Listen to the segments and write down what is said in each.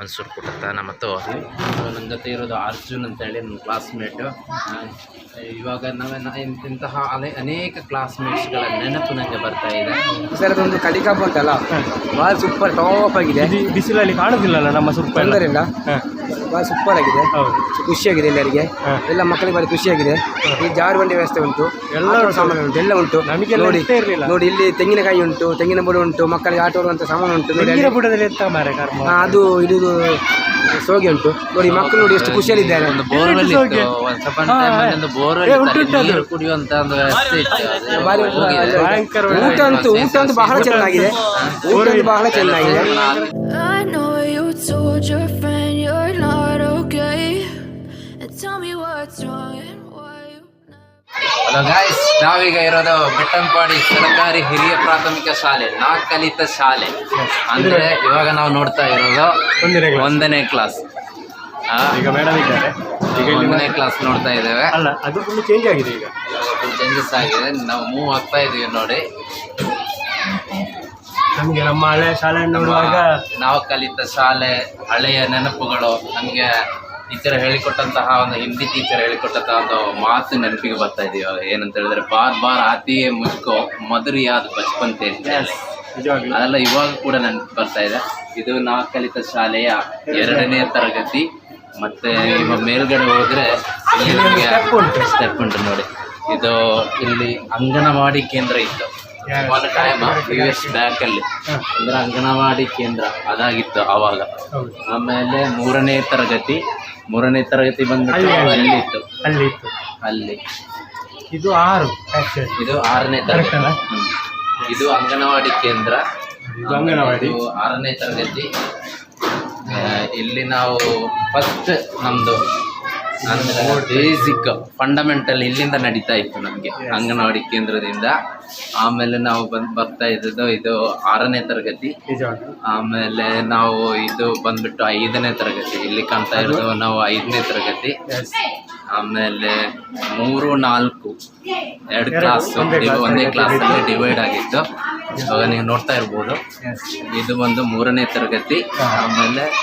ಮನ್ಸೂರ್ ಕುಟತಾನ ಮತ್ತು ನನ್ನ ಜೊತೆ ಇರೋದು ಅರ್ಜುನ್ ಅಂತೇಳಿ ನನ್ನ ಕ್ಲಾಸ್ಮೇಟು ಇವಾಗ ನಾವೇ ನಾ- ಇಂತ- ಇಂತಹ ಅನೇ ಅನೇಕ ಕ್ಲಾಸ್ಮೇಟ್ಸ್ಗಳ ನೆನಪು ನನಗೆ ಬರ್ತಾ ಇದೆ. ಸರ್ ಅದೊಂದು ಕಲಿಕಾಪ ಅಂತಲ್ಲ ಭಾಳ ಸೂಪರ್ ಟಾಪ್ ಆಗಿದೆ. ಬಿಸಿಲಲ್ಲಿ ಕಾಣೋದಿಲ್ಲಲ್ಲ ನಮ್ಮ ಸೂಪರ್ ಇಲ್ಲ ಹಾ. ಭಾಳ ಸೂಪರ್ ಆಗಿದೆ ಖುಷಿಯಾಗಿದೆ ಎಲ್ಲರಿಗೆ. ಎಲ್ಲ ಮಕ್ಕಳಿಗೆ ಭಾಳ ಖುಷಿಯಾಗಿದೆ. ಈ ಜಾರುಬಂಡಿ ವ್ಯವಸ್ಥೆ ಉಂಟು. ಎಲ್ಲ. ಸಾಮಾನು ಉಂಟು. ಎಲ್ಲ ಉಂಟು. ನಮಗೆ ನೋಡಿ ನೋಡಿ ಇಲ್ಲಿ ತೆಂಗಿನಕಾಯಿ ಉಂಟು ತೆಂಗಿನ ಬುಡ ಉಂಟು ಮಕ್ಕಳಿಗೆ ಆಟ ಆಡುವಂಥ ಸಾಮಾನು ಉಂಟು. ನೋಡಿ ತೆಂಗಿನ ಅಲ್ಲಿ. ಬುಡದಲ್ಲಿ ಎಂತ ಮಾರೆ ಕರ್ಮ? ಅದು ಇದು ಸೋಗೆ ಉಂಟು. ನೋಡಿ ಮಕ್ಕಳು ನೋಡಿ ಎಷ್ಟು ಖುಷಿಯಲ್ಲಿದ್ದಾರೆ. ಊಟ ಅಂತೂ ಊಟ ಅಂತೂ ಬಹಳ ಚೆನ್ನಾಗಿದೆ. ಊಟ ಅಂತೂ ಬಹಳ ಚೆನ್ನಾಗಿದೆ. ಹಲೋ ಗಾಯ್ಸ್ ನಾವೀಗ ಇರೋದು ಬೆಟ್ಟಂಪಾಡಿ ಸರ್ಕಾರಿ ಹಿರಿಯ ಪ್ರಾಥಮಿಕ ಶಾಲೆ ನಾ ಕಲಿತ ಶಾಲೆ ಅಂದ್ರೆ ಇವಾಗ ನಾವು ನೋಡ್ತಾ ಇರೋದು ಒಂದನೇ ಒಂದನೇ ಕ್ಲಾಸ್ ಈಗ ಮೇಡಮ್ ಇದ್ದಾರೆ. ಈಗ ಒಂದನೇ ಕ್ಲಾಸ್ ನೋಡ್ತಾ ಇದ್ದೇವೆ. ಅಲ್ಲ ಅದು ಫುಲ್ ಚೇಂಜ್ ಆಗಿದೆ ಈಗ. ಚೇಂಜಸ್ ಆಗಿದೆ. ನಾವು ಮೂವ್ ಆಗ್ತಾ ಇದೀವಿ ನೋಡಿ. ನಮಗೆ ನಮ್ಮ ಹಳೆ ಶಾಲೆ ನೋಡುವಾಗ ನಾವು ಕಲಿತ ಶಾಲೆ ಹಳೆಯ ನೆನಪುಗಳು ನಮಗೆ ಟೀಚರ್ ಹೇಳಿಕೊಟ್ಟಂತಹ ಒಂದು ಹಿಂದಿ ಟೀಚರ್ ಹೇಳಿಕೊಟ್ಟಂತಹ ಒಂದು ಮಾತು ನೆನಪಿಗೆ ಬರ್ತಾ ಇದೆಯೋ ಇವಾಗ. ಏನಂತ ಹೇಳಿದ್ರೆ ಬಾರ್ ಬಾರ್ ಆತಿಯೇ ಮುಚ್ಕೋ ಮಧುರಿಯಾದ ಯಾದ್ ಬಚ್ಪನ್ ನಿಜವಾಗ್ಲೂ. ಅದೆಲ್ಲ ಇವಾಗ ಕೂಡ ನೆನಪು ಬರ್ತಾ ಇದೆ. ಇದು ನಾ ಕಲಿತ ಶಾಲೆಯ ಎರಡನೇ ತರಗತಿ. ಮತ್ತೆ ಇವಾಗ ಮೇಲ್ಗಡೆ ಹೋದ್ರೆ. ಸ್ಟೆಪ್ ಉಂಟು. ನೋಡಿ. ಇದು ಇಲ್ಲಿ ಅಂಗನವಾಡಿ ಕೇಂದ್ರ ಇತ್ತು. ಒಂದು ಟೈಮ್ ಯು ಎಸ್ ಬ್ಯಾಕ್ ಅಲ್ಲಿ. ಅಂದ್ರೆ ಅಂಗನವಾಡಿ ಕೇಂದ್ರ ಅದಾಗಿತ್ತು ಅವಾಗ. ಆಮೇಲೆ ಮೂರನೇ ತರಗತಿ ಮೂರನೇ ತರಗತಿ ಬಂದ್ಬಿಟ್ಟು ಅಲ್ಲಿ ಇತ್ತು ಅಲ್ಲಿ ಇತ್ತು. ಅಲ್ಲಿ. ಇದು ಆರು ಆಕ್ಚುಲಿ ಇದು ಆರನೇ Correct ತರಗತಿ ಅಲ್ಲ? ಹ್ಮ್. ಇದು ಅಂಗನವಾಡಿ ಕೇಂದ್ರ. ಇದು ಅಂಗನವಾಡಿ. ಇದು ಆರನೇ ತರಗತಿ. ಆ, ಇಲ್ಲಿ ನಾವು ಫಸ್ಟ್ ನಮ್ದು ಬೇಸಿಕ್ ಫಂಡಮೆಂಟಲ್ ಇಲ್ಲಿಂದ ನಡೀತಾ ಇತ್ತು ನಮಗೆ ಅಂಗನವಾಡಿ ಕೇಂದ್ರದಿಂದ. ಆಮೇಲೆ ನಾವು ಬಂದ್ ಬರ್ತಾ ಇದ್ದದ್ದು ಇದು ಆರನೇ ತರಗತಿ. ಆಮೇಲೆ ನಾವು ಇದು ಬಂದ್ಬಿಟ್ಟು ಐದನೇ ತರಗತಿ. ಇಲ್ಲಿ ಕಾಣ್ತಾ ಇರೋದು ನಾವು ಐದನೇ ತರಗತಿ. ಆಮೇಲೆ ಮೂರು ನಾಲ್ಕು ಎರಡು ಕ್ಲಾಸ್ ಒಂದೇ ಕ್ಲಾಸ್ ಅಲ್ಲಿ ಡಿವೈಡ್ ಆಗಿತ್ತು ಇವಾಗ ನೀವು ನೋಡ್ತಾ ಇರ್ಬೋದು. ಇದು ಒಂದು ಮೂರನೇ ತರಗತಿ ಆಮೇಲೆ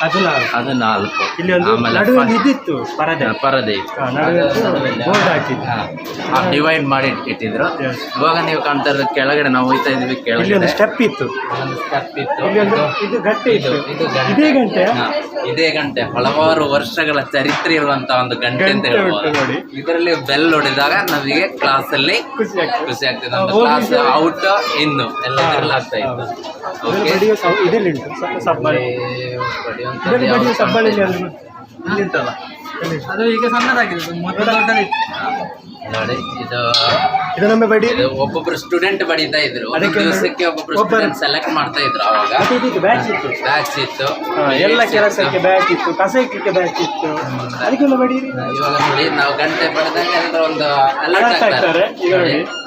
ಅದು ನಾಲ್ಕು. ಆಮೇಲೆ ಪರದೆ. ಡಿವೈಡ್ ಮಾಡಿ ಇಟ್ಟಿದ್ರು. ಇವಾಗ ನೀವು ಕಾಣ್ತಾ ಇರೋದು ಕೆಳಗಡೆ ನಾವು ಹೋಯ್ತಾ ಇದೀವಿ ಕೆಳಗಡೆ. ಸ್ಟೆಪ್ ಇತ್ತು. step ಇತ್ತು. ಇದು- ಗಂಟೆ. ಹಲವಾರು ವರ್ಷಗಳ ಚರಿತ್ರೆ ಇರುವಂತ ಒಂದು ಗಂಟೆ ಅಂತ ಹೇಳ್ಬೋದು. ಇದರಲ್ಲಿ ಬೆಲ್ ಹೊಡೆದಾಗ ನಮಗೆ ಕ್ಲಾಸ್ ಅಲ್ಲಿ ಖುಷಿ ಆಗ್ತದೆ. ಕ್ಲಾಸ್ ಔಟ್ ಇನ್ನು ಎಲ್ಲ ಇದ್ರಲ್ಲಿ ಇತ್ತು. ಓಕೆ ಬಡಿಯೋ ಸಬ್- ಇದರಲ್ಲಿ ಉಂಟು ಸ- ಸಬ್ಬಲ್ಲಿ ಇದರಲ್ಲಿ ಬಡಿಯೋ ಸಬ್ಬಲ್ಲಿ ಅಲ್ಲಿ ಇಲ್ಲಿ ಉಂಟಲ್ಲ ಅದು ಈಗ ಸಣ್ಣದಾಗಿದೆ ಮೊದಲ ದೊಡ್ಡದಿತ್ತು. ನೋಡಿ ಇದು ಇದು ನಮ್ಮ ಬಡಿ? ಇದು ಒಬ್ಬೊಬ್ರು ಸ್ಟೂಡೆಂಟ್ ಬಡಿತಾ ಇದ್ರು. ಒಂದು ಅದಕ್ಕೆ ದಿವಸಕ್ಕೆ ಒಬ್ಬೊಬ್ರು ಒಬ್ಬರು- ಸ್ಟೂಡೆಂಟ್ ಸೆಲೆಕ್ಟ್ ಮಾಡ್ತಾ ಇದ್ರು ಅವಾಗ. ಮತ್ತೆ ಬ್ಯಾಚ್ ಇತ್ತು. ಬ್ಯಾಚ್ ಇತ್ತು. ಹಾ, ಎಲ್ಲ ಕೆಲಸಕ್ಕೆ ಬ್ಯಾಚ್ ಇತ್ತು ಕಸ ಬ್ಯಾಚ್ ಇತ್ತು. ಅದಕ್ಕೆಲ್ಲ ಬಡಿ ಇವಾಗ ನೋಡಿ ನಾವು ಗಂಟೆ ಪಡೆದಾಗ ಒಂದು ಅಲರ್ಟ್ ಆಗ್ತಾರೆ. ಆಗ್ತಾರೆ. ಈಗ ನೋಡಿ.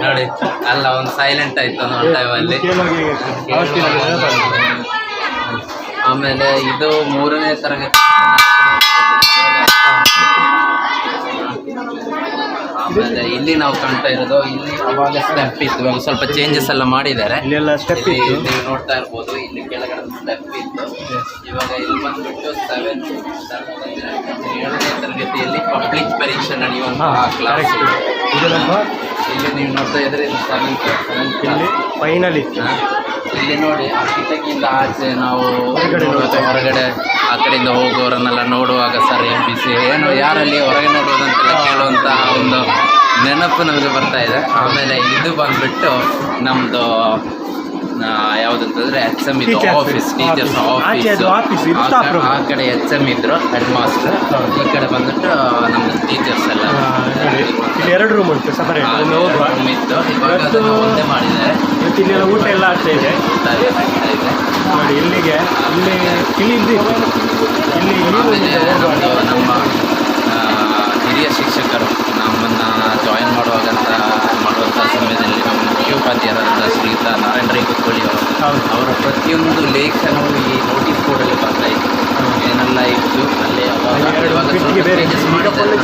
ನೋಡಿ ಅಲ್ಲ ಒಂದು ಸೈಲೆಂಟ್ ಆಯ್ತು ಅನ್ನೋ ಟೈಮಲ್ಲಿ. ಆಮೇಲೆ ಇದು ಮೂರನೇ ತರಗತಿ ಆಮೇಲೆ ಇಲ್ಲಿ ನಾವು ಕಾಣ್ತಾ ಇರೋದು ಇಲ್ಲಿ ಅವಾಗ ಸ್ಟೆಪ್ ಇತ್ತು. ಇವಾಗ ಸ್ವಲ್ಪ ಚೇಂಜಸ್ ಎಲ್ಲ ಮಾಡಿದ್ದಾರೆ. ಇಲ್ಲೆಲ್ಲ ಸ್ಟೆಪ್ ಇಲ್ಲಿ ಇತ್ತು. ನೀವು ನೋಡ್ತಾ ಇರ್ಬೋದು ಇಲ್ಲಿ ಕೆಳಗಡೆ ಸ್ಟೆಪ್ ಇತ್ತು. ಇವಾಗ ಇಲ್ಲಿ ಬಂದ್ಬಿಟ್ಟು ಸೆವೆನ್ ಏಳನೇ ತರಗತಿಯಲ್ಲಿ ಪಬ್ಲಿಕ್ ಪರೀಕ್ಷೆ ನಡೆಯುವಂತಹ ಕ್ಲಾಸ್ ಇದು ನಮ್ಮ ಇಲ್ಲಿ ನೀವು ನೋಡ್ತಾ ಇದ್ರೆ ಇದು ಸೆವೆಂತ್ ಸೆವೆಂತ್ ಇಲ್ಲಿ ಫೈನಲ್ ಇತ್ತು. ಇಲ್ಲಿ ನೋಡಿ ಕಿಟಕಿಯಿಂದ ಆಚೆ ನಾವು ಹೊರಗಡೆ ಹೊರಗಡೆ, ಆ ಕಡೆಯಿಂದ ಹೋಗುವವರನ್ನೆಲ್ಲ ನೋಡುವಾಗ ಸರ್ ಎಂ ಬಿ ಸಿ, ಏನು, ಯಾರಲ್ಲಿ ಹೊರಗೆ ನೋಡುವುದಂತೆಲ್ಲ ಕೇಳುವಂತಹ ಒಂದು ನೆನಪು ನಮಗೆ ಬರ್ತಾ ಇದೆ. ಆಮೇಲೆ ಇದು ಬಂದ್ಬಿಟ್ಟು ನಮ್ಮದು ಯಾವುದಂತಂದ್ರೆ H M Teachers. Office teachers ಆಚೆ ಅದು office, ಇದು staff room. ಆ ಕಡೆ ಎಚ್ ಎಂ ಇದ್ರು ಹೆಡ್ ಮಾಸ್ಟರ್ ಈ ಕಡೆ ಬಂದ್ಬಿಟ್ಟು ನಮ್ಮ ಟೀಚರ್ಸ್ ಎಲ್ಲ. ಆ, ನೋಡಿ ಇಲ್ಲಿ ಎರಡು ರೂಮ್ ಉಂಟು ಸಪರೇಟ್ ಒಂದು ಹೋಗುವ. room ಇತ್ತು. ಇವಾಗ ಅದನ್ನು ಒಂದೇ ಮಾಡಿದ್ದಾರೆ. ಇವತ್ತು ಇಲ್ಲೆಲ್ಲ ಊಟ ಎಲ್ಲ ಆಗ್ತಾ ಇದೆ. ಊಟ ಎಲ್ಲ ಇದೆ. ನೋಡಿ ಇಲ್ಲಿಗೆ ಇಲ್ಲಿ ಇಲ್ಲಿ ಇದ್ದು ಇಲ್ಲಿ ಈ room ಆಮೇಲೆ ಇದೆ ಹೋಗುವಾಗ. ನಮ್ದು ನಮ್ಮ ಆ, ಹಿರಿಯ ಶಿಕ್ಷಕರು ನಮ್ಮನ್ನು ಜಾಯಿನ್ ಮಾಡುವಾಗಂತ ಮಾಡುವಂಥ ಸಮಯದಲ್ಲಿ ಮುಖ್ಯೋಪಾಧ್ಯಾಯರಾದಂಥ ಶ್ರೀಯುತ ನಾರಾಯಣ ರೈ ಕುತ್ಕೊಳ್ಳಿ ಅವರು. ಅವರ ಪ್ರತಿಯೊಂದು ಲೇಖನವು ಈ ನೋಟಿಸ್ ಬೋರ್ಡಲ್ಲಿ ಬರ್ತಾ ಇತ್ತು. ಏನೆಲ್ಲ ಇತ್ತು ಅಲ್ಲಿ.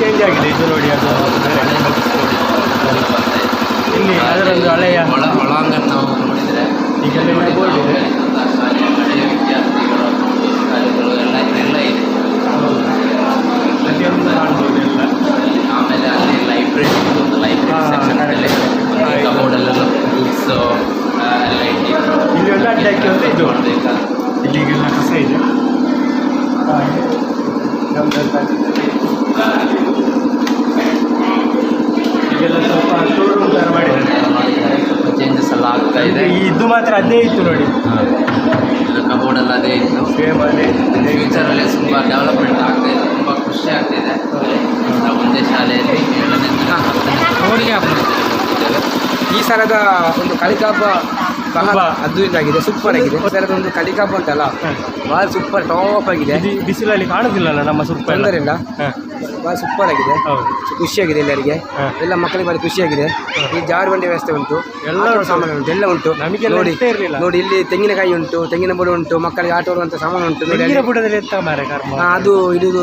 ಚೇಂಜ್ ಆಗಿದೆ. ಇದು ನೋಡಿ ಅದು ಹಳೆ ಬರ್ತಾ ಇತ್ತು. ಇಲ್ಲಿ ಅದರೊಂದು ಹಳೆಯ ಒಳ ಒಳಾಂಗಣ ನಾವು ನೋಡಿದರೆ ಅದೇ ಫ್ಯೂಚರಲ್ಲಿ ತುಂಬ ಡೆವಲಪ್ಮೆಂಟ್ ಆಗ್ತಾ ಇದೆ ತುಂಬ ಖುಷಿ ಆಗ್ತಿದೆ ನಾವು ಒಂದೇ ಶಾಲೆಯಲ್ಲಿ ಏಳನೇ ಹತ್ತನೇ ಹಬ್ಬ. ಈ ಸಲದ ಒಂದು ಕಲಿಕಾಪ ಬಹಳ ತುಂಬಾ ಅದ್ಭುತವಾಗಿದೆ ಸೂಪರ್ ಆಗಿದೆ. ಈ ಸಲದ ಒಂದು ಕಲಿಕಾಪ ಉಂಟಲ್ಲ ಭಾಳ ಸೂಪರ್ ಟಾಪ್ ಆಗಿದೆ. ಇದು ಬಿಸಿಲಲ್ಲಿ ಕಾಣುದಿಲ್ಲಲ್ಲ ನಮ್ಮ ಸೂಪರ್ ತೊಂದರೆ ಇಲ್ಲ. ಹ, ಭಾಳ ಸೂಪರ್ ಆಗಿದೆ ಖುಷಿಯಾಗಿದೆ ಎಲ್ಲರಿಗೆ. ಎಲ್ಲ ಮಕ್ಕಳಿಗೆ ಭಾರಿ ಖುಷಿಯಾಗಿದೆ. ಈ ಜಾರುಬಂಡಿ ವ್ಯವಸ್ಥೆ ಉಂಟು. ಎಲ್ಲ ಸಾಮಾನು ಉಂಟು. ಎಲ್ಲ ಉಂಟು. ನಮಗೆ ನೋಡಿ ನೋಡಿ ಇಲ್ಲಿ ತೆಂಗಿನಕಾಯಿ ಉಂಟು ತೆಂಗಿನ ಬುಡ ಉಂಟು ಮಕ್ಕಳಿಗೆ ಆಟ ಆಡುವಂಥ ಸಾಮಾನು ಉಂಟು. ಅದು ಇದು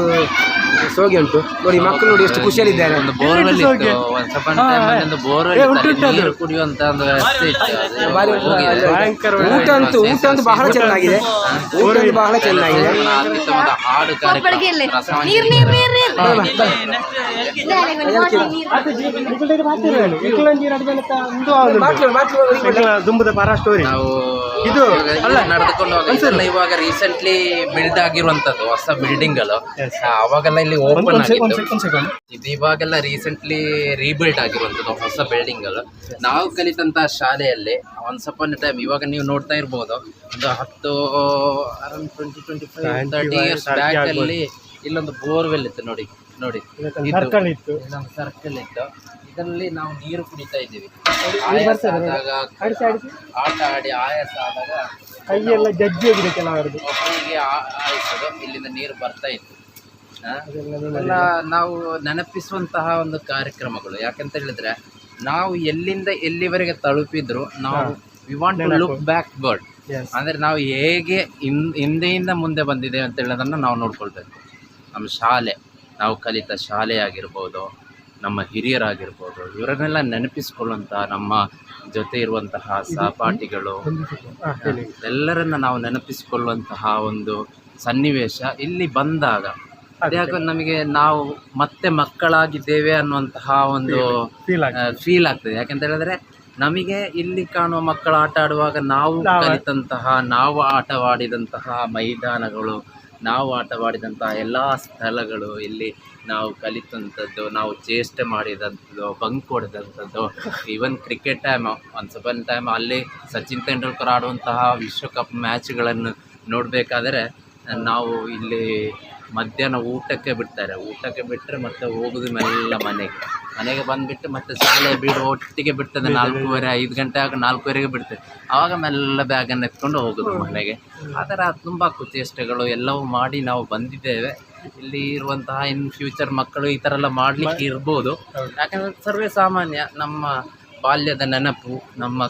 ಸೋಗೆ ಉಂಟು ನೋಡಿ ಮಕ್ಕಳು ನೋಡಿ ಎಷ್ಟು ಖುಷಿಯಲ್ಲಿದ್ದಾರೆ. ಒಂದು ಬೋರ್ವೆಲ್ ಇತ್ತು. ಹೋಗಿ. ಒಂದು ಸ್ವಲ್ಪ ಟೈಮಲ್ಲಿ ಬೋರ್ವೆಲ್. ನೀರು ಕುಡಿಯುವಂತ ಒಂದು ವ್ಯವಸ್ಥೆ ಇತ್ತು. ಅದು ಬಾರಿ ಹೋಗಿದೆ. ಭಯಂಕರ ಊಟ ಅಂತೂ ಊಟ ಅಂತೂ ಬಹಳ ಚೆನ್ನಾಗಿದೆ. ಊಟ ಅಂತೂ ಬಹಳ ಚೆನ್ನಾಗಿದೆ. ಅತ್ಯುತ್ತಮವಾದ ಹಾಡು ಕಾರ್ಯಕ್ರಮ ರಸಮಂಜರಿ ಮಾತ್ರ ಮಾತ್ರ ದುಂಬದ ಪರ ಸ್ಟೋರಿ ನಾವು ಇದು, ಅಲ್ಲ, ನಡೆದುಕೊಂಡು ಇವಾಗ ರೀಸೆಂಟ್ಲಿ ಬಿಲ್ಡ್ ಆಗಿರುವಂತದ್ದು ಹೊಸ ಬಿಲ್ಡಿಂಗ್ ಅಲ್ಲ. ಅವಾಗೆಲ್ಲ ಇಲ್ಲಿ ಓಪನ್ ಆಗಿತ್ತು ಇದು ಇವಾಗೆಲ್ಲ ರೀಸೆಂಟ್ಲಿ ರೀಬಿಲ್ಡ್ ಆಗಿರುವಂತದ್ದು ಹೊಸ ಬಿಲ್ಡಿಂಗ್ ಅಲ್ಲ ನಾವು ಕಲಿತಂತ ಶಾಲೆಯಲ್ಲಿ ಒಂದ್ ಸಪನ್ ಟೈಮ್ ಇವಾಗ ನೀವು ನೋಡ್ತಾ ಇರ್ಬೋದು ಒಂದು ಹತ್ತು around twenty twenty five thirty years back ಅಲ್ಲಿ ಇಲ್ಲೊಂದು ಬೋರ್ವೆಲ್ ಇತ್ತು ನೋಡಿ ನೋಡಿ. ಸರ್ಕಲ್ ಇತ್ತು. ಸರ್ಕಲ್ ಇತ್ತು. ಇದರಲ್ಲಿ ನಾವು ನೀರು ಕುಡಿತಾ ಇದ್ದೀವಿ. ಆಯಾಸ ಆದಾಗ. ಆಟ ಆಡಿ ಆಯಾಸ ಆದಾಗ ಕೈಯೆಲ್ಲ ಜಜ್ಜಿ ಹೋಗಿದೆ ಕೆಲವರು ಒಬ್ಬರಿಗೆ ಆ- ಆಯಿಸೋದು ಇಲ್ಲಿಂದ ನೀರು ಬರ್ತಾ ಇತ್ತು? ಎಲ್ಲ ನಾವು ನೆನಪಿಸುವಂತಹ ಒಂದು ಕಾರ್ಯಕ್ರಮಗಳು. ಯಾಕಂತ ಹೇಳಿದ್ರೆ ನಾವು ಎಲ್ಲಿಂದ ಎಲ್ಲಿವರೆಗೆ ತಲುಪಿದ್ರು ನಾವು we want to look back bird. ಅಂದ್ರೆ ನಾವು ಹೇಗೆ ಹಿಂದೆಯಿಂದ ಮುಂದೆ ಬಂದಿದೆ ಅಂತ ಹೇಳೋದನ್ನು ನಾವು ನೋಡ್ಕೊಳ್ಬೇಕು. ನಮ್ಮ ಶಾಲೆ ನಾವು ಕಲಿತ ಶಾಲೆ ಆಗಿರ್ಬೋದು ನಮ್ಮ ಹಿರಿಯರಾಗಿರ್ಬೋದು ಇವರನ್ನೆಲ್ಲ ನೆನಪಿಸ್ಕೊಳ್ಳುವಂತಹ ನಮ್ಮ ಜೊತೆ ಇರುವಂತಹ ಸಹಪಾಠಿಗಳು ಎಲ್ಲರನ್ನ ನಾವು ನೆನಪಿಸಿಕೊಳ್ಳುವಂತಹ ಒಂದು ಸನ್ನಿವೇಶ ಇಲ್ಲಿ ಬಂದಾಗ ಅದ್ಯಾಕೋ ನಮಗೆ ನಾವು ಮತ್ತೆ ಮಕ್ಕಳಾಗಿದ್ದೇವೆ ಅನ್ನುವಂತಹ ಒಂದು ಫೀಲ್ ಆಗಿ ಫೀಲ್ ಆಗ್ತದೆ. ಯಾಕಂತ ಹೇಳಿದ್ರೆ ನಮಗೆ ಇಲ್ಲಿ ಕಾಣುವ ಮಕ್ಕಳು ಆಟ ಆಡುವಾಗ ನಾವು ನಾವು- ಕಲಿತಂತಹ ನಾವು ಆಟವಾಡಿದಂತಹ ಮೈದಾನಗಳು ನಾವು ಆಟವಾಡಿದಂತಹ ಎಲ್ಲ ಸ್ಥಳಗಳು ಇಲ್ಲಿ ನಾವು ಕಲಿತಂಥದ್ದು ನಾವು ಚೇಷ್ಟೆ ಮಾಡಿದಂಥದ್ದು ಬಂಕ್ ಹೊಡೆದಂಥದ್ದು. ಈವನ್ ಕ್ರಿಕೆಟ್ ಟೈಮ್ ಒಂದು ಸಪನ್ ಟೈಮ್ ಅಲ್ಲಿ ಸಚಿನ್ ತೆಂಡೂಲ್ಕರ್ ಆಡುವಂತಹ ವಿಶ್ವಕಪ್ ಮ್ಯಾಚ್ಗಳನ್ನು ನೋಡಬೇಕಾದರೆ ನಾವು ಇಲ್ಲಿ ಮಧ್ಯಾಹ್ನ ಊಟಕ್ಕೆ ಬಿಡ್ತಾರೆ. ಊಟಕ್ಕೆ ಬಿಟ್ಟರೆ ಮತ್ತೆ ಹೋಗುದು ಮೆಲ್ಲ ಮನೆಗೆ ಮನೆಗೆ ಬಂದುಬಿಟ್ಟು ಮತ್ತೆ ಶಾಲೆ ಬಿಡು ಒಟ್ಟಿಗೆ ಬಿಡ್ತದೆ. ನಾಲ್ಕೂವರೆ ಐದು ಗಂಟೆ ಆಗ ನಾಲ್ಕೂವರೆಗೆ ಬಿಡ್ತದೆ. ಆವಾಗ ಮೆಲ್ಲ ಬ್ಯಾಗನ್ನು ಎತ್ಕೊಂಡು ಹೋಗೋದು ಮನೆಗೆ. ಆ ಥರ ತುಂಬ ಕುಚೇಷ್ಟೆಗಳು ಎಲ್ಲವೂ ಮಾಡಿ ನಾವು ಬಂದಿದ್ದೇವೆ. ಇಲ್ಲಿ ಇರುವಂತಹ ಇನ್ ಫ್ಯೂಚರ್ ಮಕ್ಕಳು ಈ ಥರ ಎಲ್ಲ ಮಾಡಲಿಕ್ಕೆ ಇರ್ಬೋದು. ಯಾಕಂದರೆ ಸರ್ವೇ ಸಾಮಾನ್ಯ ನಮ್ಮ ಬಾಲ್ಯದ ನೆನಪು ನಮ್ಮ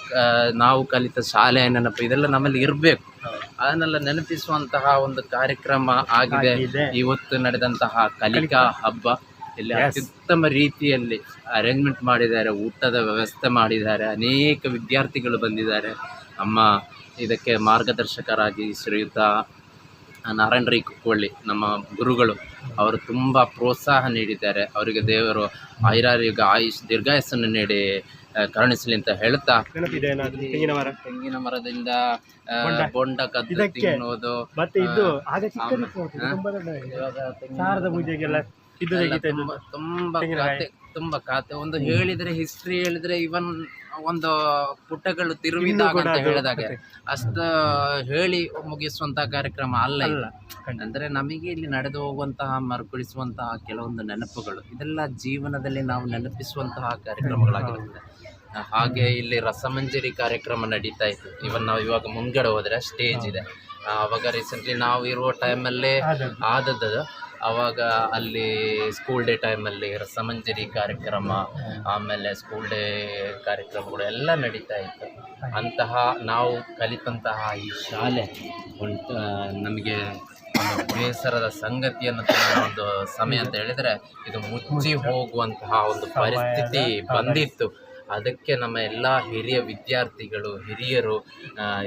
ನಾವು ಕಲಿತ ಶಾಲೆಯ ನೆನಪು ಇದೆಲ್ಲ ನಮ್ಮಲ್ಲಿ ಇರಬೇಕು. ಅದನ್ನೆಲ್ಲ ನೆನಪಿಸುವಂತಹ ಒಂದು ಕಾರ್ಯಕ್ರಮ ಆಗಿದೆ. ಇವತ್ತು ನಡೆದಂತಹ ಕಲಿಕಾ ಹಬ್ಬ. ಇಲ್ಲಿ ಅತ್ಯುತ್ತಮ ರೀತಿಯಲ್ಲಿ ಅರೇಂಜ್ಮೆಂಟ್ ಮಾಡಿದ್ದಾರೆ ಊಟದ ವ್ಯವಸ್ಥೆ ಮಾಡಿದ್ದಾರೆ ಅನೇಕ ವಿದ್ಯಾರ್ಥಿಗಳು ಬಂದಿದ್ದಾರೆ. ನಮ್ಮ ಇದಕ್ಕೆ ಮಾರ್ಗದರ್ಶಕರಾಗಿ ಶ್ರೀಯುತ ನಾರಾಯಣ ರೈ ಕುಕ್ಕೊಳ್ಳಿ ನಮ್ಮ ಗುರುಗಳು ಅವರು ತುಂಬ ಪ್ರೋತ್ಸಾಹ ನೀಡಿದ್ದಾರೆ. ಅವರಿಗೆ ದೇವರು ಆಯುರಾರ್ಯುಗ ಆಯುಷ್ ದೀರ್ಘಾಯಸ್ಸನ್ನು ನೀಡಿ ಕರುಣಿಸಲಿ ಅಂತ ಹೇಳ್ತಾ ತೆಂಗಿನ ಮರ? ತೆಂಗಿನ ಮರದಿಂದ ಬೊಂಡ. ಕದ್ದು ತಿನ್ನೋದು ಮತ್ತೆ ಇದು ಆ, ಆಗ ಚಿಕ್ಕದಿತ್ತು ಆಮೇಲೆ- ತುಂಬಾ ಪೂಜೆಗೆಲ್ಲ. ತುಂಬ. ಖಾತೆ ತುಂಬಾ ಒಂದು ಹೇಳಿದ್ರೆ ಹಿಸ್ಟ್ರಿ ಹೇಳಿದ್ರೆ ಇವನ್ ಒಂದು ಪುಟಗಳು ತಿರುವಿದಾಗ ಅಂತ ಹೇಳಿದಾಗೆ. ಅಷ್ಟ ಹೇಳಿ ಮುಗಿಸುವಂತ ಕಾರ್ಯಕ್ರಮ ಅಲ್ಲ ಇಲ್ಲ. ಅಂದ್ರೆ ನಮಗೆ ಇಲ್ಲಿ ನಡೆದು ಹೋಗುವಂತಹ ಮರುಕಳಿಸುವಂತಹ ಕೆಲವೊಂದು ನೆನಪುಗಳು ಇದೆಲ್ಲ ಜೀವನದಲ್ಲಿ ನಾವು ನೆನಪಿಸುವಂತಹ ಕಾರ್ಯಕ್ರಮಗಳಾಗಿರುತ್ತೆ. ಹಾಗೆ ಇಲ್ಲಿ ರಸಮಂಜರಿ ಕಾರ್ಯಕ್ರಮ ನಡೀತಾ ಇತ್ತು. ಇವನ್ ನಾವು ಇವಾಗ ಮುಂದ್ಗಡೆ ಹೋದ್ರೆ ಸ್ಟೇಜ್ ಇದೆ. ಅವಾಗ ರೀಸೆಂಟ್ಲಿ ನಾವು ಇರುವ ಟೈಮಲ್ಲೇ ಆದದ್ದು. ಆದದ್ದು ಅವಾಗ ಅಲ್ಲಿ ಸ್ಕೂಲ್ ಡೇ ಟೈಮಲ್ಲಿ ರಸಮಂಜರಿ ಕಾರ್ಯಕ್ರಮ ಆಮೇಲೆ ಸ್ಕೂಲ್ ಡೇ ಕಾರ್ಯಕ್ರಮಗಳು ಎಲ್ಲ ನಡೀತಾ ಇತ್ತು. ಅಂತಹ ನಾವು ಕಲಿತಂತಹ ಈ ಶಾಲೆ ಉಂಟು ನಮಗೆ ಒಂದು ಬೇಸರದ ಸಂಗತಿಯನ್ನು ಒಂದು ಸಮಯ ಅಂತ ಹೇಳಿದರೆ ಇದು ಮುಚ್ಚಿ ಹೋಗುವಂತಹ ಒಂದು ಪರಿಸ್ಥಿತಿ ಬಂದಿತ್ತು. ಅದಕ್ಕೆ ನಮ್ಮ ಎಲ್ಲ ಹಿರಿಯ ವಿದ್ಯಾರ್ಥಿಗಳು, ಹಿರಿಯರು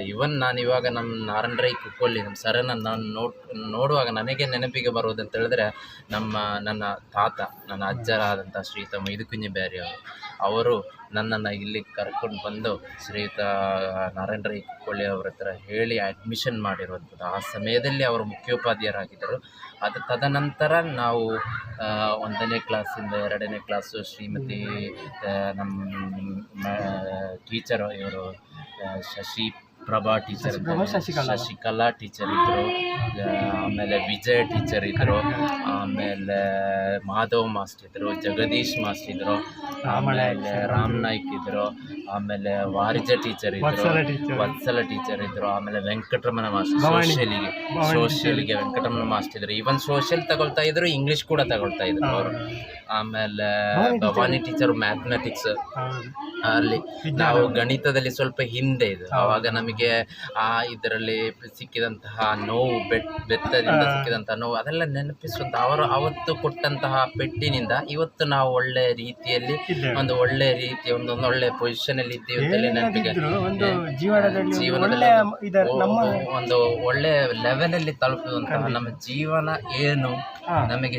ಇವನ್ ನಾನು ಇವಾಗ ನಮ್ಮ ನಾರಾಯಣ ರೈ ಕುಕ್ಕೊಳ್ಳಿ ನಮ್ಮ ಸರನ್ನು ನಾನು ನೋಡ್, ನೋಡುವಾಗ ನನಗೆ ನೆನಪಿಗೆ ಬರುವುದಂತ ಹೇಳಿದ್ರೆ, ನಮ್ಮ, ನನ್ನ ತಾತ, ನನ್ನ ಅಜ್ಜರಾದಂಥ ಶ್ರೀಯುತ ಮೈದುಕುಂಜಿ ಕುಂಜಿ ಬ್ಯಾರಿ ಅವರು. ಅವರು ನನ್ನನ್ನು ಇಲ್ಲಿ ಕರ್ಕೊಂಡು ಬಂದು ಶ್ರೀಯುತ ನಾರಾಯಣ ರೈ ಕುಕ್ಕೋಳಿ ಅವ್ರ ಹತ್ರ ಹೇಳಿ ಅಡ್ಮಿಷನ್ ಮಾಡಿರುವಂಥದ್ದು. ಆ ಸಮಯದಲ್ಲಿ ಅವರು ಮುಖ್ಯೋಪಾಧ್ಯಾಯರಾಗಿದ್ದರು. ಅದು ತದನಂತರ ನಾವು ಒಂದನೇ ಕ್ಲಾಸಿಂದ ಎರಡನೇ ಕ್ಲಾಸು ಶ್ರೀಮತಿ ನಮ್ಮ ಟೀಚರು ಇವರು ಶಶಿ ಪ್ರಭಾ ಟೀಚರ್ ಶಶಿಕಲಾ. ಶಶಿಕಲಾ ಟೀಚರ್ ಇದ್ದರು ಆಮೇಲೆ ವಿಜಯ್ ಟೀಚರ್ ಇದ್ದರು ಆಮೇಲೆ ಮಾಧವ್ ಮಾಸ್ಟರ್ ಇದ್ದರು ಜಗದೀಶ್ ಮಾಸ್ಟರ್ ಇದ್ದರು ಆಮೇಲೆ ರಾಮ್ ನಾಯ್ಕ್ ಇದ್ದರು ಆಮೇಲೆ ವಾರಿಜ ಟೀಚರ್ ಇದ್ದರು. ವತ್ಸಲ ಟೀಚರ್ ಇದ್ದರು ಆಮೇಲೆ ವೆಂಕಟರಮಣ ಮಾಸ್ಟರ್ ಸೋಷಿಯಲ್ಗೆ ಸೋಷಿಯಲಿಗೆ ವೆಂಕಟರಮಣ ಮಾಸ್ಟರ್ ಇದ್ದರು ಈವನ್ ಸೋಷಿಯಲ್ ತಗೊಳ್ತಾ ಇದ್ರು ಇಂಗ್ಲೀಷ್ ಕೂಡ ತಗೊಳ್ತಾ ಇದ್ರು. ಅವರು ಆಮೇಲೆ ಭವಾನಿ ಟೀಚರ್ ಮ್ಯಾಥಮೆಟಿಕ್ಸ್ ಅಲ್ಲಿ ನಾವು ಗಣಿತದಲ್ಲಿ ಸ್ವಲ್ಪ ಹಿಂದೆ ಇದು. ಆವಾಗ ನಮಗೆ ಆ ಇದರಲ್ಲಿ ಸಿಕ್ಕಿದಂತಹ ನೋವು ಬೆಟ್ ಬೆತ್ತದಿಂದ. ಸಿಕ್ಕಿದಂತಹ ನೋವು ಅದೆಲ್ಲ ನೆನಪಿಸುವಂತ ಅವರು ಅವತ್ತು ಕೊಟ್ಟಂತಹ ಪೆಟ್ಟಿನಿಂದ ಇವತ್ತು ನಾವು ಒಳ್ಳೆ ರೀತಿಯಲ್ಲಿ ಒಂದು ಒಳ್ಳೆ ರೀತಿಯ ಒಂದು ಒಳ್ಳೆ ಪೊಸಿಷನ್ ಅಲ್ಲಿ ಇದ್ದೀವಿ ನೆನಪಿಗೆ ಒಂದು ಜೀವನದಲ್ಲಿ ಒಳ್ಳೆ ಲೆವೆಲ್ ಅಲ್ಲಿ ತಲುಪುವಂತಹ ನಮ್ಮ ಜೀವನ ಏನು ನಮಗೆ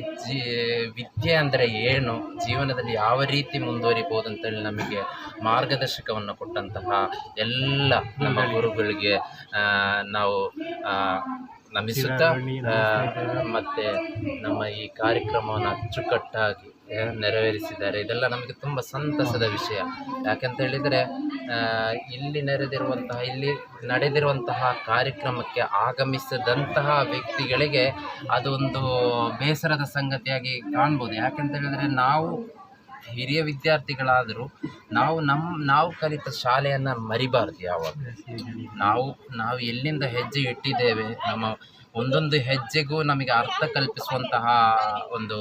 ವಿದ್ಯೆ ಅಂದರೆ ಏನು ಜೀವನದಲ್ಲಿ ಯಾವ ರೀತಿ ಮುಂದುವರಿಬಹುದು ಅಂತೇಳಿ ನಮಗೆ ಮಾರ್ಗದರ್ಶಕವನ್ನು ಕೊಟ್ಟಂತಹ ಎಲ್ಲ ನಮ್ಮ ಗುರುಗಳಿಗೆ ನಾವು ನಮಿಸುತ್ತಾ ಮತ್ತೆ ನಮ್ಮ ಈ ಕಾರ್ಯಕ್ರಮವನ್ನು ಅಚ್ಚುಕಟ್ಟಾಗಿ ನೆರವೇರಿಸಿದ್ದಾರೆ. ಇದೆಲ್ಲ ನಮಗೆ ತುಂಬ ಸಂತಸದ ವಿಷಯ. ಯಾಕೆಂತ ಹೇಳಿದರೆ ಇಲ್ಲಿ ನಡೆದಿರುವಂತಹ ಇಲ್ಲಿ ನಡೆದಿರುವಂತಹ ಕಾರ್ಯಕ್ರಮಕ್ಕೆ ಆಗಮಿಸಿದಂತಹ ವ್ಯಕ್ತಿಗಳಿಗೆ ಅದೊಂದು ಬೇಸರದ ಸಂಗತಿಯಾಗಿ ಕಾಣ್ಬೋದು. ಯಾಕೆಂತ ಹೇಳಿದ್ರೆ ನಾವು ಹಿರಿಯ ವಿದ್ಯಾರ್ಥಿಗಳಾದರೂ ನಾವು ನಮ್ಮ ನಾವು ಕಲಿತ ಶಾಲೆಯನ್ನು ಮರಿಬಾರ್ದು ಯಾವಾಗ. ನಾವು ನಾವು ಎಲ್ಲಿಂದ ಹೆಜ್ಜೆ ಇಟ್ಟಿದ್ದೇವೆ, ನಮ್ಮ ಒಂದೊಂದು ಹೆಜ್ಜೆಗೂ ನಮಗೆ ಅರ್ಥ ಕಲ್ಪಿಸುವಂತಹ ಒಂದು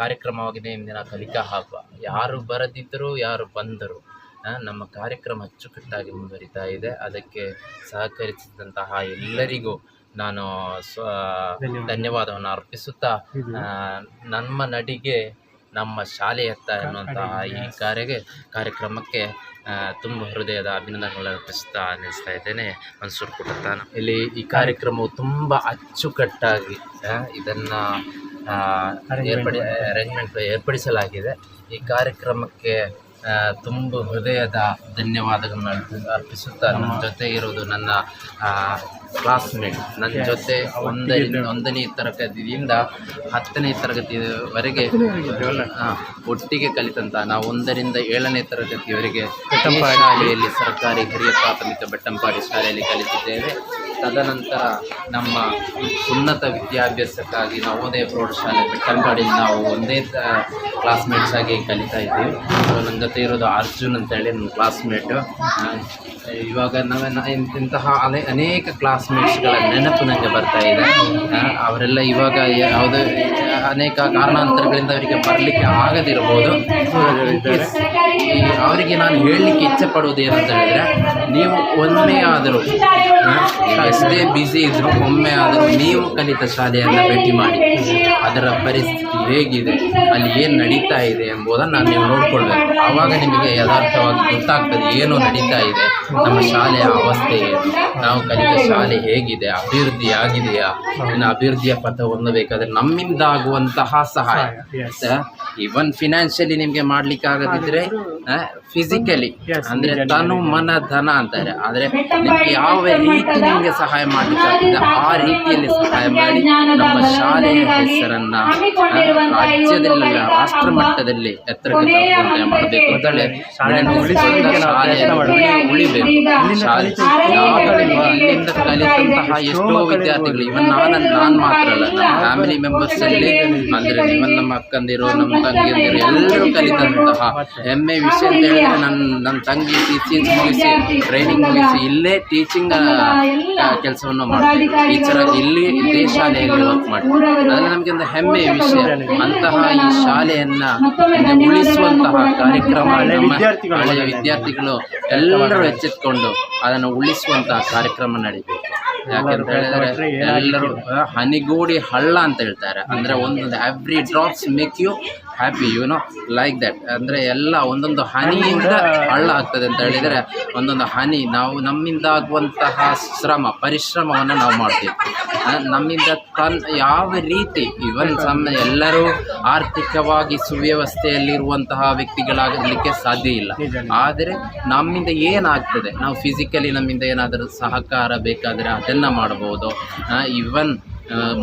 ಕಾರ್ಯಕ್ರಮವಾಗಿದೆ ಇಂದಿನ ಕಲಿಕಾ ಹಬ್ಬ ಯಾರು ಬರದಿದ್ದರೂ ಯಾರು ಬಂದರು. ನಮ್ಮ ಕಾರ್ಯಕ್ರಮ ಅಚ್ಚುಕಟ್ಟಾಗಿ ಮುಂದುವರಿತಾ ಇದೆ. ಅದಕ್ಕೆ ಸಹಕರಿಸಿದಂತಹ ಎಲ್ಲರಿಗೂ ನಾನು ಸ್ವ ಧನ್ಯವಾದವನ್ನು ಅರ್ಪಿಸುತ್ತಾ ನಮ್ಮ ನಡಿಗೆ ನಮ್ಮ ಶಾಲೆಯತ್ತ ಎನ್ನುವಂತಹ ಈ ಕಾರ್ಯಗೆ ಕಾರ್ಯಕ್ರಮಕ್ಕೆ ತುಂಬ ಹೃದಯದ ಅಭಿನಂದನೆಗಳನ್ನು ಅರ್ಪಿಸ್ತಾ ಅನ್ನಿಸ್ತಾ ಇದ್ದೇನೆ. ಮನ್ಸೂರು ಕುಟುಂಬ ಇಲ್ಲಿ ಈ ಕಾರ್ಯಕ್ರಮವು ತುಂಬ ಅಚ್ಚುಕಟ್ಟಾಗಿ ಇದನ್ನು ಏರ್ಪಡಿ ಅರೇಂಜ್ಮೆಂಟ್ ಏರ್ಪಡಿಸಲಾಗಿದೆ. ಈ ಕಾರ್ಯಕ್ರಮಕ್ಕೆ ತುಂಬ ಹೃದಯದ ಧನ್ಯವಾದಗಳನ್ನು ಅರ್ಪಿಸುತ್ತಾ ನಮ್ಮ ಜೊತೆ ಇರೋದು ನನ್ನ ಕ್ಲಾಸ್ಮೇಟ್ ನನ್ನ ಜೊತೆ ಒಂದರಿಂದ ಒಂದನೇ ತರಗತಿಯಿಂದ ಹತ್ತನೇ ತರಗತಿವರೆಗೆ ಒಟ್ಟಿಗೆ ಕಲಿತಂತ. ನಾವು ಒಂದರಿಂದ ಏಳನೇ ತರಗತಿಯವರೆಗೆ ಬೆಟ್ಟಂಪಾಡಿ. ಶಾಲೆಯಲ್ಲಿ ಸರ್ಕಾರಿ ಹಿರಿಯ ಪ್ರಾಥಮಿಕ ಬೆಟ್ಟಂಪಾಡಿ ಶಾಲೆಯಲ್ಲಿ ಕಲಿತಿದ್ದೇವೆ. ತದನಂತರ ನಮ್ಮ ಉನ್ನತ ವಿದ್ಯಾಭ್ಯಾಸಕ್ಕಾಗಿ ನವೋದಯ ಪ್ರೌಢಶಾಲೆ ಬೆಟ್ಟಂಪಾಡಿಯಲ್ಲಿ ನಾವು ಒಂದೇ ಕ್ಲಾಸ್ಮೇಟ್ಸ್ ಆಗಿ ಕಲಿತಾ ಇದ್ದೀವಿ. ನನ್ನ ಜೊತೆ ಇರೋದು ಅರ್ಜುನ್ ಅಂತೇಳಿ ನನ್ನ ಕ್ಲಾಸ್ಮೇಟು ಇವಾಗ ನಾವೇ ಇಂತಹ ಅನೇಕ ಅನೇಕ ಕ್ಲಾಸ್ಮೇಟ್ಸ್ಗಳ ನೆನಪು ನನಗೆ ಬರ್ತಾ ಇದೆ. ಅವರೆಲ್ಲ ಇವಾಗ ಯಾವುದೇ ಅನೇಕ ಕಾರಣಾಂತರಗಳಿಂದ ಅವರಿಗೆ ಬರಲಿಕ್ಕೆ ಆಗದಿರಬಹುದು. ಈ, ಅವರಿಗೆ ನಾನು ಹೇಳಲಿಕ್ಕೆ ಇಚ್ಛೆ ಪಡುವುದು ಏನಂತ ಹೇಳಿದರೆ, ನೀವು ಒಮ್ಮೆ ಆದರೂ ಎಷ್ಟೇ ಬ್ಯುಸಿ ಇದ್ದರೂ ಒಮ್ಮೆ ಆದರೂ ನೀವು ಕಲಿತ ಶಾಲೆಯನ್ನು ಭೇಟಿ ಮಾಡಿ. ಅದರ ಪರಿಸ್ಥಿತಿ ಹೇಗಿದೆ, ಅಲ್ಲಿ ಏನು ನಡೀತಾ ಇದೆ ಎಂಬುದನ್ನು ನೀವು ನೋಡಿಕೊಳ್ಬೇಕು. ಆವಾಗ ನಿಮಗೆ ಯಥಾರ್ಥವಾಗಿ ಗೊತ್ತಾಗ್ತದೆ, ಏನು ನಡೀತಾ ಇದೆ. ನಮ್ಮ ಶಾಲೆಯ ಅವಸ್ಥೆ ಏನು ನಾವು ಕಲಿತ ಶಾಲೆ ಹೇಗಿದೆ ಅಭಿವೃದ್ಧಿ ಆಗಿದೆಯಾ? ಇನ್ನು ಅಭಿವೃದ್ಧಿಯ ಪಥ ಹೊಂದಬೇಕಾದ್ರೆ ನಮ್ಮಿಂದ ಆಗುವಂತಹ ಸಹಾಯ ಇವನ್ ಫಿನಾನ್ಷಿಯಲಿ ನಿಮಗೆ ಮಾಡ್ಲಿಕ್ಕೆ ಆಗದಿದ್ರೆ ಫಿಸಿಕಲಿ ಅಂದ್ರೆ ತನು ಮನ ಧನ ಅಂತಾರೆ. ಆದ್ರೆ ನಿಮ್ಗೆ ಯಾವ ರೀತಿ ನಿಮಗೆ ಸಹಾಯ ಮಾಡ್ಲಿಕ್ಕೆ ಆ ರೀತಿಯಲ್ಲಿ ಸಹಾಯ ಮಾಡಿ ನಮ್ಮ ಶಾಲೆಯ ಹೆಸರನ್ನ ರಾಜ್ಯದಲ್ಲಿ ರಾಷ್ಟ್ರ ಮಟ್ಟದಲ್ಲಿ ಎತ್ತರಕ್ಕೆ ಮಾಡಬೇಕು ಮಾಡಬೇಕು. ಅಂತೇಳಿ ಶಾಲೆಯನ್ನು ಉಳಿಸುವಂತ ಶಾಲೆ ಇಲ್ಲಿಂದ ಕಲಿತಂತಹ ಎಷ್ಟೋ ವಿದ್ಯಾರ್ಥಿಗಳು ಇವನ್ ನಾನು ನಾನು ಮಾತ್ರ ಅಲ್ಲ. ನಮ್ಮ ಫ್ಯಾಮಿಲಿ ಮೆಂಬರ್ಸ್ ಅಲ್ಲಿ ಅಂದ್ರೆ ಇವನ್ ನಮ್ಮ ಅಕ್ಕಂದಿರು ನಮ್ಮ ತಂಗಿಯಂದಿರು ಎಲ್ಲರೂ ಕಲಿತಂತಹ ಹೆಮ್ಮೆ ವಿಷಯ ಅಂತ ಹೇಳಿದ್ರೆ ನನ್ನ ನನ್ನ ತಂಗಿ ಟೀಚಿಂಗ್ ಮುಗಿಸಿ ಟ್ರೈನಿಂಗ್ ಮುಗಿಸಿ ಇಲ್ಲೇ ಟೀಚಿಂಗ್ ಕೆಲಸವನ್ನು ಮಾಡ್ತೀವಿ ಟೀಚರ್ ಆಗಿ ಇಲ್ಲಿ ಇದೇ ಶಾಲೆಯಲ್ಲಿ ವರ್ಕ್ ಮಾಡ್ತಾರೆ ಅದರಲ್ಲಿ ನಮಗೆ ಒಂದು ಹೆಮ್ಮೆಯ ವಿಷಯ ಅಂತಹ ಈ ಶಾಲೆಯನ್ನ ಉಳಿಸುವಂತಹ ಕಾರ್ಯಕ್ರಮ ನಮ್ಮ ಹಳೆಯ ವಿದ್ಯಾರ್ಥಿಗಳು ಎಲ್ಲರೂ ಎಚ್ಚೆತ್ಕೊಂಡು ಅದನ್ನು ಉಳಿಸುವಂತಹ ಕಾರ್ಯಕ್ರಮ ನಡೀಬೇಕು ಯಾಕೆಂತ ಹೇಳಿದ್ರೆ ಎಲ್ಲರೂ ಹನಿಗೂಡಿ ಹಳ್ಳ ಅಂತ ಹೇಳ್ತಾರೆ. ಅಂದ್ರೆ ಒಂದೊಂದು every drops make you happy you know like that ಅಂದ್ರೆ ಎಲ್ಲ ಒಂದೊಂದು ಹನಿಯಿಂದ ಹಳ್ಳ ಆಗ್ತದೆ ಅಂತ ಹೇಳಿದ್ರೆ ಒಂದೊಂದು ಹನಿ ನಾವು ನಮ್ಮಿಂದ ಆಗುವಂತಹ ಶ್ರಮ ಪರಿಶ್ರಮವನ್ನು ನಾವು ಮಾಡ್ತೀವಿ. ನಮ್ಮಿಂದ ತನ್ ಯಾವ ರೀತಿ ಇವನ್ ಸಮ ಎಲ್ಲರೂ ಆರ್ಥಿಕವಾಗಿ ಸುವ್ಯವಸ್ಥೆಯಲ್ಲಿರುವಂತಹ ವ್ಯಕ್ತಿಗಳಾಗಲಿಕ್ಕೆ ಸಾಧ್ಯ ಇಲ್ಲ. ಆದರೆ ನಮ್ಮಿಂದ ಏನಾಗ್ತದೆ? ನಾವು ಫಿಸಿಕಲಿ ನಮ್ಮಿಂದ ಏನಾದರೂ ಸಹಕಾರ ಬೇಕಾದರೆ ಅದನ್ನು ಮಾಡಬಹುದು. ಇವನ್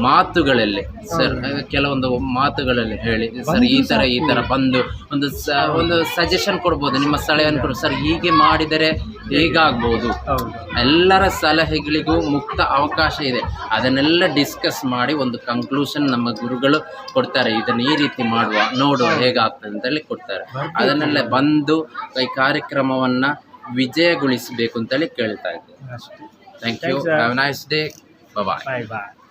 ಮಾತುಗಳಲ್ಲಿ ಸರ್ ಕೆಲವೊಂದು ಮಾತುಗಳಲ್ಲಿ ಹೇಳಿ ಸರ್ ಈ ಥರ ಈ ಥರ ಬಂದು ಒಂದು ಸ ಒಂದು ಸಜೆಷನ್ ಕೊಡ್ಬೋದು. ನಿಮ್ಮ ಸಲಹೆಯನ್ನು ಕೊಡು ಸರ್ ಹೀಗೆ ಮಾಡಿದರೆ ಹೀಗಾಗ್ಬೋದು. ಎಲ್ಲರ ಸಲಹೆಗಳಿಗೂ ಮುಕ್ತ ಅವಕಾಶ ಇದೆ. ಅದನ್ನೆಲ್ಲ ಡಿಸ್ಕಸ್ ಮಾಡಿ ಒಂದು ಕಂಕ್ಲೂಷನ್ ನಮ್ಮ ಗುರುಗಳು ಕೊಡ್ತಾರೆ. ಇದನ್ನು ಈ ರೀತಿ ಮಾಡುವ ನೋಡುವ ಹೇಗಾಗ್ತದೆ ಅಂತೇಳಿ ಕೊಡ್ತಾರೆ. ಅದನ್ನೆಲ್ಲ ಬಂದು ಈ ಕಾರ್ಯಕ್ರಮವನ್ನು ವಿಜಯಗೊಳಿಸಬೇಕು ಅಂತೇಳಿ ಕೇಳ್ತಾ ಇದ್ದೀನಿ. Thank Thanks, you. sir. Have a nice day. Bye bye. Bye bye.